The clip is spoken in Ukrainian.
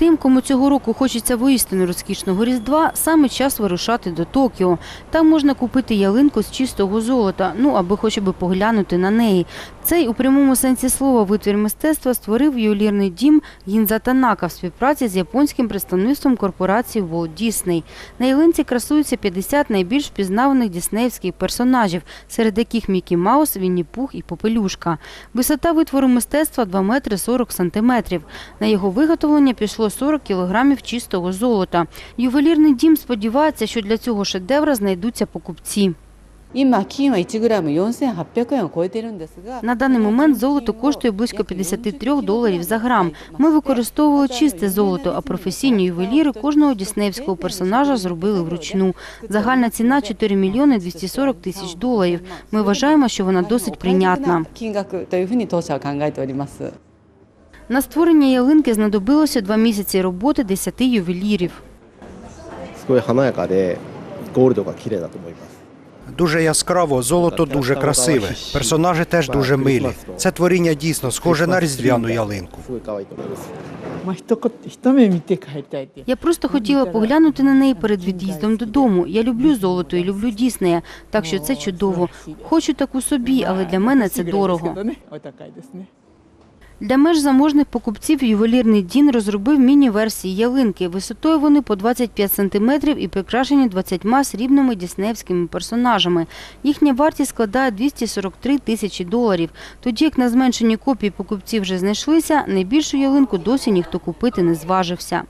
Тим, кому цього року хочеться воістину розкішного різдва, саме час вирушати до Токіо. Там можна купити ялинку з чистого золота, ну аби хоча б поглянути на неї. Цей у прямому сенсі слова витвір мистецтва створив ювелірний дім Гінза Танака в співпраці з японським представництвом корпорації Walt Disney. На ялинці красуються 50 найбільш впізнаваних діснеївських персонажів, серед яких Мікі Маус, Вінні Пух і Попелюшка. Висота витвору мистецтва 2 метри 40 сантиметрів. На його виготовлення пішло 140 кілограмів чистого золота. Ювелірний дім сподівається, що для цього шедевра знайдуться покупці. На даний момент золото коштує близько 53 доларів за грам. Ми використовували чисте золото, а професійні ювеліри кожного діснеївського персонажа зробили вручну. Загальна ціна 4 мільйони 240 тисяч доларів. Ми вважаємо, що вона досить прийнятна. На створення ялинки знадобилося два місяці роботи десяти ювелірів. Дуже яскраво, золото дуже красиве. Персонажі теж дуже милі. Це творіння дійсно схоже на різдвяну ялинку. Я просто хотіла поглянути на неї перед від'їздом додому. Я люблю золото і люблю Діснея, так що це чудово. Хочу таку собі, але для мене це дорого. Для меж заможних покупців ювелірний Дін розробив міні-версії ялинки. Висотою вони по 25 сантиметрів і прикрашені 20 срібними діснеївськими персонажами. Їхня вартість складає 243 тисячі доларів. Тоді, як на зменшені копії покупці вже знайшлися, найбільшу ялинку досі ніхто купити не зважився.